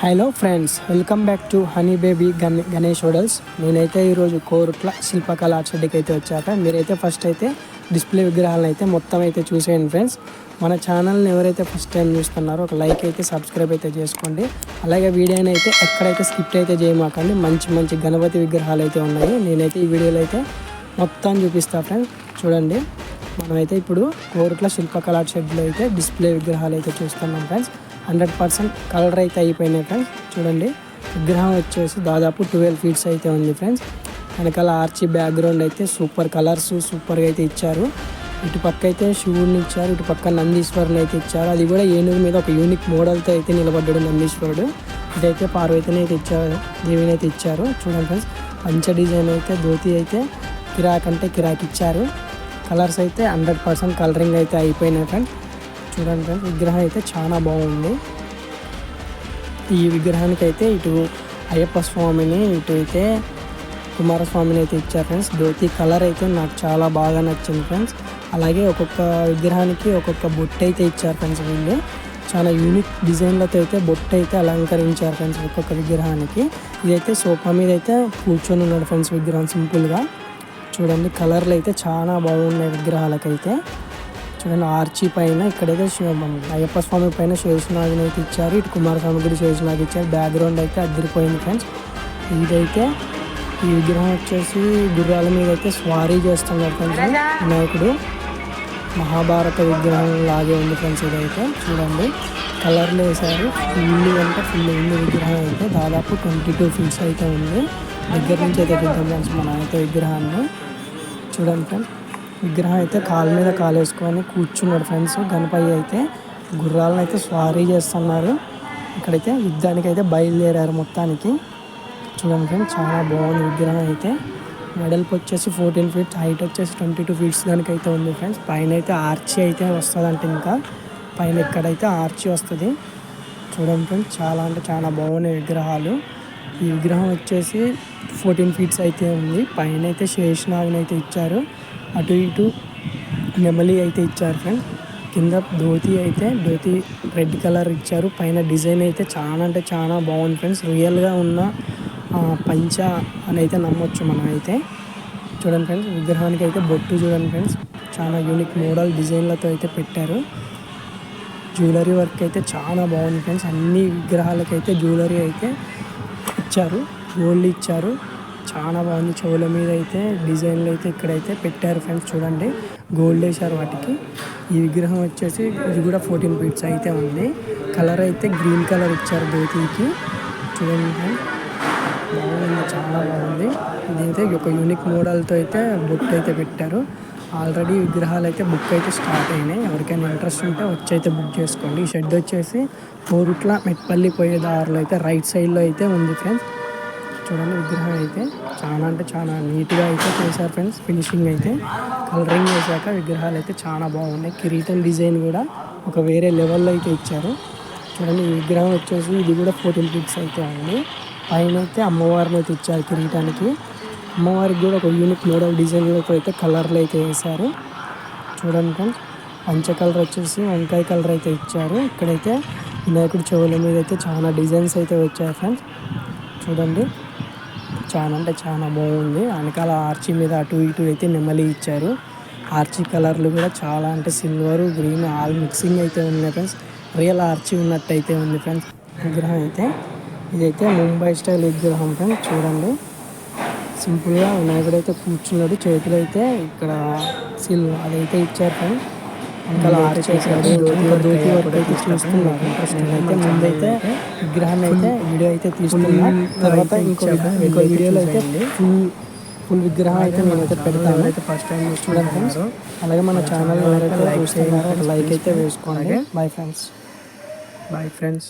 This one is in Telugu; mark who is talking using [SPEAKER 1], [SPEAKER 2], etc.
[SPEAKER 1] Hello friends welcome back to honey baby gun Ganesh hotels. నేనైతే ఈరోజు కోరుట్ల శిల్పకళ చెడ్డకి అయితే వచ్చాక. మీరైతే ఫస్ట్ అయితే డిస్ప్లే విగ్రహాలను అయితే మొత్తం అయితే చూసేయండి ఫ్రెండ్స్. మన ఛానల్ని ఎవరైతే ఫస్ట్ టైం చూస్తున్నారో ఒక లైక్ అయితే సబ్స్క్రైబ్ అయితే చేసుకోండి. అలాగే వీడియోని అయితే ఎక్కడైతే స్కిప్ అయితే చేయమాకండి మంచి మంచి గణపతి విగ్రహాలు అయితే ఉన్నాయి. నేనైతే ఈ వీడియోలో అయితే మొత్తం చూపిస్తా ఫ్రెండ్స్. చూడండి. మనమైతే ఇప్పుడు కోరుట్ల శిల్పకళా షెడ్లో అయితే డిస్ప్లే విగ్రహాలు అయితే చూస్తున్నాం ఫ్రెండ్స్. హండ్రెడ్ పర్సెంట్ కలర్ అయితే అయిపోయినాయి ఫ్రెండ్స్. చూడండి విగ్రహం వచ్చేసి దాదాపు ట్వెల్వ్ ఫీట్స్ అయితే ఉంది ఫ్రెండ్స్. వెనకాల ఆర్చి బ్యాక్గ్రౌండ్ అయితే సూపర్ కలర్స్ సూపర్గా అయితే ఇచ్చారు. ఇటు పక్క అయితే శివుడిని ఇచ్చారు ఇటు పక్క నందీశ్వరుని అయితే ఇచ్చారు. అది కూడా ఏనుగు మీద ఒక యూనిక్ మోడల్తో అయితే నిలబడ్డాడు నందీశ్వరుడు. ఇదైతే పార్వతిని అయితే ఇచ్చారు దేవిని అయితే ఇచ్చారు. చూడండి ఫ్రెండ్స్ పంచ డిజైన్ అయితే ధోతి అయితే కిరాక్ అంటే కిరాక్ ఇచ్చారు. కలర్స్ అయితే హండ్రెడ్ పర్సెంట్ కలరింగ్ అయితే అయిపోయినాయి ఫ్రెండ్స్. చూడండి ఫ్రెండ్స్ విగ్రహం అయితే చాలా బాగుంది. ఈ విగ్రహానికి అయితే ఇటు అయ్యప్ప స్వామిని ఇటు అయితే కుమారస్వామిని అయితే ఇచ్చారు ఫ్రెండ్స్ ధోతి కలర్ అయితే నాకు చాలా బాగా నచ్చింది ఫ్రెండ్స్ అలాగే ఒక్కొక్క విగ్రహానికి ఒక్కొక్క బొట్టు అయితే ఇచ్చారు ఫ్రెండ్స్ వీళ్ళు. చాలా యూనిక్ డిజైన్లతో అయితే బొట్టు అయితే అలంకరించారు ఫ్రెండ్స్ ఒక్కొక్క విగ్రహానికి. ఇదైతే సోఫా మీద అయితే కూర్చొని ఉన్నాడు ఫ్రెండ్స్ విగ్రహం సింపుల్గా చూడండి కలర్లు అయితే చాలా బాగున్నాయి విగ్రహాలకైతే. చూడండి ఆర్చి పైన ఇక్కడైతే అయ్యప్ప స్వామి పైన శేషనాగిని అయితే ఇచ్చారు ఇటు కుమారస్వామి గుడి శేషనాగి ఇచ్చారు. బ్యాక్గ్రౌండ్ అయితే అద్దరిపోయింది ఫ్రెండ్స్ ఇదైతే ఈ విగ్రహం వచ్చేసి గుర్రాల మీద అయితే స్వారీ చేస్తున్నారు ఫ్రెండ్స్ వినాయకుడు మహాభారత విగ్రహం లాగే ఉంది ఫ్రెండ్స్ ఇదైతే. చూడండి కలర్లు వేశారు. ఫుల్ అంటే ఫుల్ ఉంది విగ్రహం అయితే. దాదాపు ట్వంటీ టూ ఫీట్స్ అయితే ఉంది. దగ్గర నుంచి అయితే చూద్దాం ఫ్రెండ్స్ మన అయితే విగ్రహాన్ని. చూడండి ఫ్రెండ్స్ విగ్రహం అయితే కాలు మీద కాలు వేసుకొని కూర్చున్నాడు ఫ్రెండ్స్. గణపతి అయితే గుర్రాలను అయితే స్వారీ చేస్తున్నారు. ఇక్కడైతే యుద్ధానికి అయితే బయలుదేరారు మొత్తానికి. చూడండి ఫ్రెండ్స్ చాలా బాగుంది విగ్రహం అయితే. మెడల్కి వచ్చేసి ఫోర్టీన్ ఫీట్స్ హైట్ వచ్చేసి ట్వంటీ టూ ఫీట్స్ దానికి అయితే ఉంది ఫ్రెండ్స్. పైన అయితే ఆర్చి అయితే వస్తుందంట ఇంకా. పైన ఎక్కడైతే ఆర్చి వస్తుంది. చూడండి ఫ్రెండ్స్ చాలా అంటే చాలా బాగున్నాయి విగ్రహాలు. ఈ విగ్రహం వచ్చేసి ఫోర్టీన్ ఫీట్స్ అయితే ఉంది. పైన అయితే శేషనాగిని అయితే ఇచ్చారు. అటు ఇటు నెమలి అయితే ఇచ్చారు ఫ్రెండ్ కింద ధోతి అయితే ధోతి రెడ్ కలర్ ఇచ్చారు. పైన డిజైన్ అయితే చాలా అంటే చాలా బాగుంది ఫ్రెండ్స్ రియల్గా ఉన్న పంచ అని అయితే నమ్మొచ్చు మనం అయితే చూడండి ఫ్రెండ్స్ విగ్రహానికి అయితే బొట్టు చూడండి ఫ్రెండ్స్ చాలా యూనిక్ మోడల్ డిజైన్లతో అయితే పెట్టారు. జ్యువెలరీ వర్క్ అయితే చాలా బాగుంది ఫ్రెండ్స్ అన్ని విగ్రహాలకైతే జ్యువెలరీ అయితే ఇచ్చారు. గోల్డ్ ఇచ్చారు. చాలా బాగుంది. చెవుల మీద అయితే డిజైన్లు అయితే ఇక్కడైతే పెట్టారు ఫ్రెండ్స్ చూడండి. గోల్డ్ వేశారు వాటికి. ఈ విగ్రహం వచ్చేసి ఇది కూడా ఫోర్టీన్ ఫీట్స్ అయితే ఉంది. కలర్ అయితే గ్రీన్ కలర్ ఇచ్చారు ధోతికి చూడండి బాగుంది చాలా బాగుంది. ఇదైతే ఒక యూనిక్ మోడల్తో అయితే బుక్ అయితే పెట్టారు. ఆల్రెడీ విగ్రహాలు అయితే బుక్ అయితే స్టార్ట్ అయినాయి. ఎవరికైనా ఇంట్రెస్ట్ ఉంటే వచ్చి అయితే బుక్ చేసుకోండి. ఈ షెడ్ వచ్చేసి కోరుట్ల మెట్పల్లి పోయే దారిలో అయితే రైట్ సైడ్లో అయితే ఉంది ఫ్రెండ్స్ చూడండి విగ్రహం అయితే చాలా అంటే చాలా నీట్గా అయితే చేశారు ఫ్రెండ్స్ ఫినిషింగ్ అయితే. కలరింగ్ చేశాక విగ్రహాలు అయితే చాలా బాగున్నాయి. కిరీటం డిజైన్ కూడా ఒక వేరే లెవెల్లో అయితే ఇచ్చారు. చూడండి ఈ విగ్రహం వచ్చేసి ఇది కూడా ఫోర్టీన్ ఫిక్స్ అయితే ఉంది. పైన అయితే అమ్మవారిని అయితే ఇచ్చారు కిరీటానికి. అమ్మవారికి కూడా ఒక యూనిక్ మోడల్ డిజైన్లో అయితే కలర్లు అయితే వేశారు. చూడండి ఫ్రెండ్స్ పంచ కలర్ వచ్చేసి వంకాయ కలర్ అయితే ఇచ్చారు. ఇక్కడైతే వినాయకుడి చెవుల మీద అయితే చాలా డిజైన్స్ అయితే వచ్చాయి ఫ్రెండ్స్. చూడండి. చాలా అంటే చాలా బాగుంది. వెనకాల ఆర్చి మీద అటు ఇటు అయితే నెమలి ఇచ్చారు. ఆర్చి కలర్లు కూడా చాలా అంటే సిల్వర్ గ్రీన్ ఆల్ మిక్సింగ్ అయితే ఉన్నాయి ఫ్రెండ్స్. రియల్ ఆర్చి ఉన్నట్టు అయితే ఉంది ఫ్రెండ్స్. విగ్రహం అయితే. ఇదైతే ముంబై స్టైల్ విగ్రహం ఫ్రెండ్స్. చూడండి. సింపుల్గా వినాయకుడు అయితే కూర్చున్నాడు. చేతులు అయితే ఇక్కడ సిల్ అదైతే ఇచ్చారు ఫ్రెండ్స్. ఆర్ట్ చేశాడు వర్క్ అయితే అయితే ముందైతే విగ్రహం అయితే వీడియో అయితే తీసుకున్నా తర్వాత ఇంకో ఇంకో వీడియోలో అయితే ఫుల్ ఫుల్ విగ్రహం అయితే పెడతాను. అయితే ఫస్ట్ టైం చూడండి ఫ్రెండ్స్ అలాగే మన ఛానల్ ఎవరైతే చూస్తున్నారో లైక్ అయితే వేసుకోండి. Bye friends bye friends